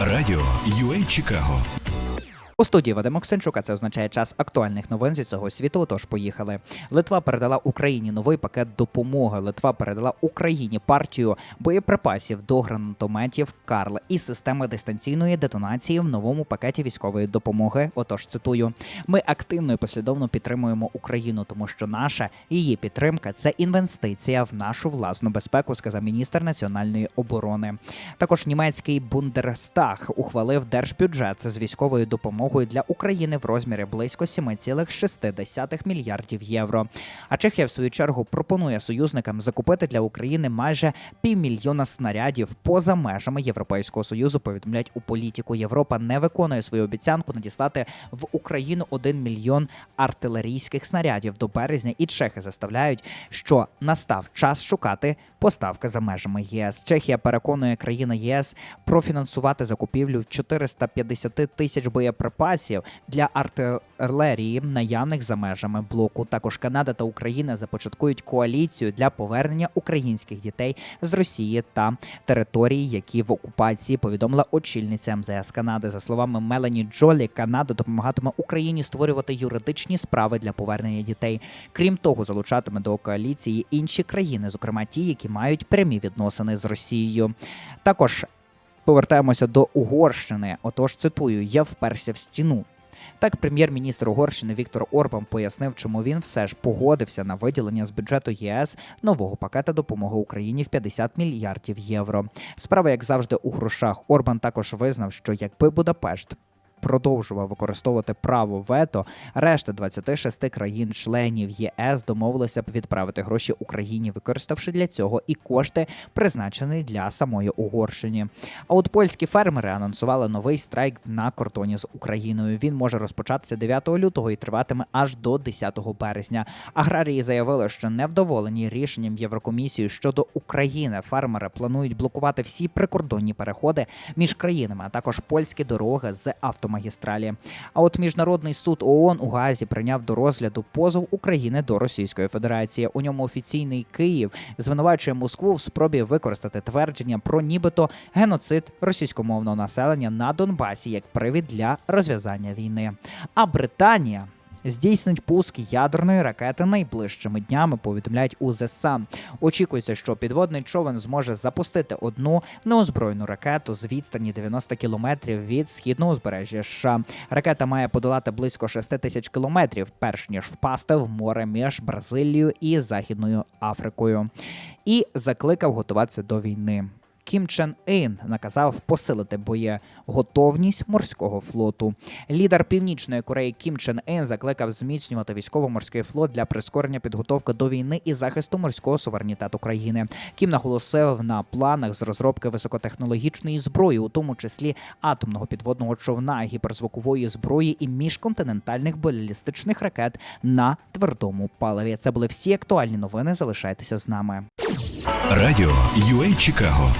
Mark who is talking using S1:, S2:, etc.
S1: Радіо UA Чикаго
S2: У студії Вадим Оксенчук, а це означає час актуальних новин зі цього світу. Тож поїхали. Литва передала Україні новий пакет допомоги. Литва передала Україні партію боєприпасів до гранатометів Карл і системи дистанційної детонації в новому пакеті військової допомоги. Отож, цитую: ми активно і послідовно підтримуємо Україну, тому що наша її підтримка це інвестиція в нашу власну безпеку, сказав міністр національної оборони. Також німецький Бундерстаг ухвалив держбюджет з військовою допомогою для України в розмірі близько 7,6 мільярдів євро. А Чехія, в свою чергу, пропонує союзникам закупити для України майже півмільйона снарядів поза межами Європейського союзу. Повідомляють у політику. Європа не виконує свою обіцянку надіслати в Україну 1 мільйон артилерійських снарядів до березня, і чехи заставляють, що настав час шукати поставки за межами ЄС. Чехія переконує країни ЄС профінансувати закупівлю 450 тисяч боєприпасів для артилерії, наявних за межами блоку. Також Канада та Україна започаткують коаліцію для повернення українських дітей з Росії та територій, які в окупації повідомила очільниця МЗС Канади. За словами Мелані Джолі, Канада допомагатиме Україні створювати юридичні справи для повернення дітей. Крім того, залучатиме до коаліції інші країни, зокрема ті, які мають прямі відносини з Росією. Також повертаємося до Угорщини. Отож, цитую: я вперся в стіну. Так, прем'єр-міністр Угорщини Віктор Орбан пояснив, чому він все ж погодився на виділення з бюджету ЄС нового пакета допомоги Україні в 50 мільярдів євро. Справа, як завжди, у грошах. Орбан також визнав, що якби Будапешт продовжував використовувати право вето, решта 26 країн-членів ЄС домовилися б відправити гроші Україні, використавши для цього і кошти, призначені для самої Угорщини. А от польські фермери анонсували новий страйк на кордоні з Україною. Він може розпочатися 9 лютого і триватиме аж до 10 березня. Аграрії заявили, що невдоволені рішенням Єврокомісії щодо України. Фермери планують блокувати всі прикордонні переходи між країнами, а також польські дороги з автомагістралі. А от міжнародний суд ООН у Газі прийняв до розгляду позов України до Російської Федерації. У ньому офіційний Київ звинувачує Москву в спробі використати твердження про нібито геноцид російськомовного населення на Донбасі як привід для розв'язання війни. А Британія. Здійснить пуск ядерної ракети найближчими днями, повідомляють у ЗСА. Очікується, що підводний човен зможе запустити одну неозброєну ракету з відстані 90 кілометрів від східного узбережжя США. Ракета має подолати близько 6 тисяч кілометрів, перш ніж впасти в море між Бразилією і Західною Африкою. І закликав готуватися до війни. Кім Чен Ін наказав посилити боєготовність морського флоту. Лідер Північної Кореї Кім Чен Ін закликав зміцнювати військово-морський флот для прискорення підготовки до війни і захисту морського суверенітету країни. Кім наголосив на планах з розробки високотехнологічної зброї, у тому числі атомного підводного човна, гіперзвукової зброї і міжконтинентальних балістичних ракет на твердому паливі. Це були всі актуальні новини. Залишайтеся з нами.
S1: Радіо UA Чикаго